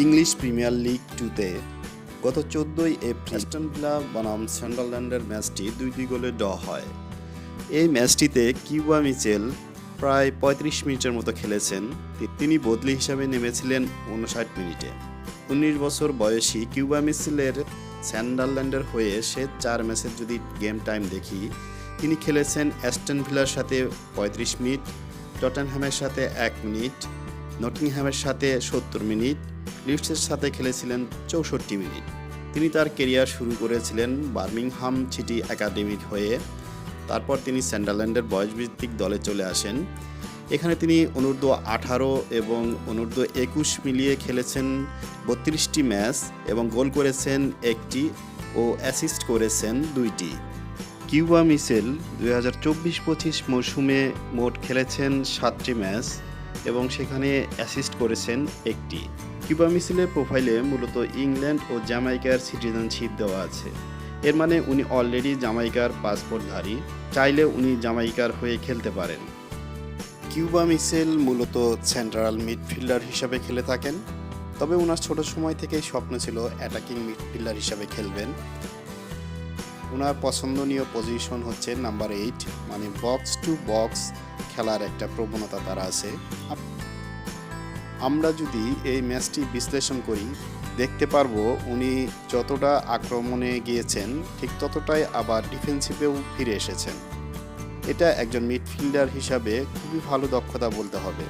English premier league টুতে গত চোদ্দোই এপ্রিল অ্যাস্টন ভিলা বনাম সান্ডারল্যান্ডের ম্যাচটি দুই গোলে ড হয়। এই ম্যাচটিতে কিউবা মিচেল প্রায় পঁয়ত্রিশ মিনিটের মতো খেলেছেন। তিনি বদলি হিসাবে নেমেছিলেন উনষাট মিনিটে। উনিশ বছর বয়সী কিউবা মিচেলের স্যান্ডারল্যান্ডের হয়ে সে চার ম্যাচের যদি গেম টাইম দেখি, তিনি খেলেছেন অ্যাস্টন ভিলার সাথে পঁয়ত্রিশ মিনিট টটেনহ্যামের সাথে এক মিনিট, নটিংহ্যামের সাথে সত্তর মিনিট লিডসের সাথে খেলেছিলেন চৌষট্টি মিনিট। তিনি তার কেরিয়ার শুরু করেছিলেন বার্মিংহাম সিটি একাডেমির হয়ে। তারপর তিনি স্যান্ডারল্যান্ডের বয়সভিত্তিক দলে চলে আসেন। এখানে তিনি অনূর্ধ্ব আঠারো এবং অনূর্ধ্ব একুশ মিলিয়ে খেলেছেন বত্রিশটি ম্যাচ এবং গোল করেছেন একটি ও অ্যাসিস্ট করেছেন দুইটি। কিউবা মিসেল দুই হাজার চব্বিশ পঁচিশ মৌসুমে মোট খেলেছেন সাতটি ম্যাচ এবং সেখানে অ্যাসিস্ট করেছেন একটি। কিউবা মিসেলের প্রোফাইলে মূলত ইংল্যান্ড ও জামাইকার সিটিজেনশিপ দেওয়া আছে। এর মানে উনি অলরেডি জামাইকার পাসপোর্টধারী, চাইলে উনি জামাইকার হয়ে খেলতে পারেন। কিউবা মিসেল মূলত সেন্ট্রাল মিডফিল্ডার হিসাবে খেলে থাকেন, তবে ওনার ছোট সময় থেকেই স্বপ্ন ছিল অ্যাটাকিং মিডফিল্ডার হিসাবে খেলবেন। ওনার পছন্দনীয় পজিশন হচ্ছে নাম্বার এইট মানে বক্স টু বক্স খেলার একটা প্রবণতা তার আছে। আমরা যদি এই ম্যাচটি বিশ্লেষণ করি, দেখতে পারব উনি যতটা আক্রমণে গিয়েছেন, ঠিক ততটাই আবার ডিফেন্সিভেও ফিরে এসেছেন। এটা একজন মিডফিল্ডার হিসাবে খুবই ভালো দক্ষতা বলতে হবে।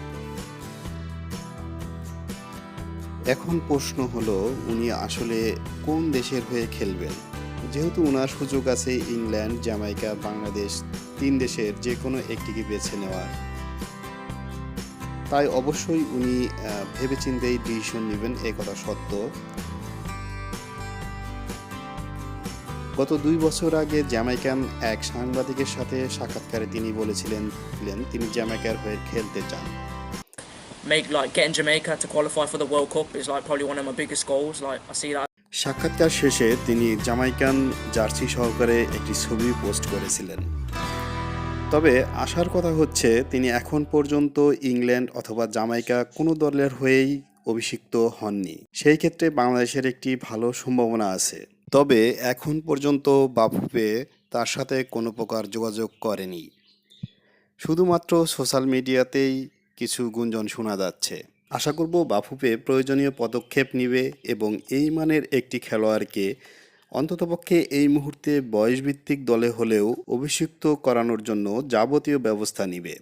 এখন প্রশ্ন হলো, উনি আসলে কোন দেশের হয়ে খেলবেন? যেহেতু ওনার সুযোগ আছে ইংল্যান্ড জামাইকা বাংলাদেশ, তিন দেশের যে কোনো একটিকে বেছে নেওয়ার। তাই অবশ্যই উনি ভেবেচিন্তেই ডিসিশন নেবেন এ কথা সত্য। গত দুই বছর আগে জ্যামাইকান এক সাংবাদিকের সাথে সাক্ষাৎকারে তিনি বলেছিলেন ছিলেন তিনি জ্যামাইকার হয়ে খেলতে চান। Make like getting Jamaica to qualify for the World Cup is like probably one of my biggest goals. Like I see that. সাক্ষাৎকার শেষে তিনি জামাইকান জার্সি সহকারে একটি ছবি পোস্ট করেছিলেন। তবে আসার কথা হচ্ছে, তিনি এখন পর্যন্ত ইংল্যান্ড অথবা জামাইকা কোনো দলের হয়েই অভিষিক্ত হননি। সেই ক্ষেত্রে বাংলাদেশের একটি ভালো সম্ভাবনা আছে। তবে এখন পর্যন্ত বাফুপে তার সাথে কোনো প্রকার যোগাযোগ করেনি। শুধুমাত্র সোশ্যাল মিডিয়াতেই কিছু গুঞ্জন শোনা যাচ্ছে। আশা করব বাফুপে প্রয়োজনীয় পদক্ষেপ নেবে এবং এই মানের একটি খেলোয়াড়কে অন্ততপক্ষে এই মুহূর্তে বয়সভিত্তিক দলে হলেও অভিষিক্ত করানোর জন্য যাবতীয় ব্যবস্থা নেবে।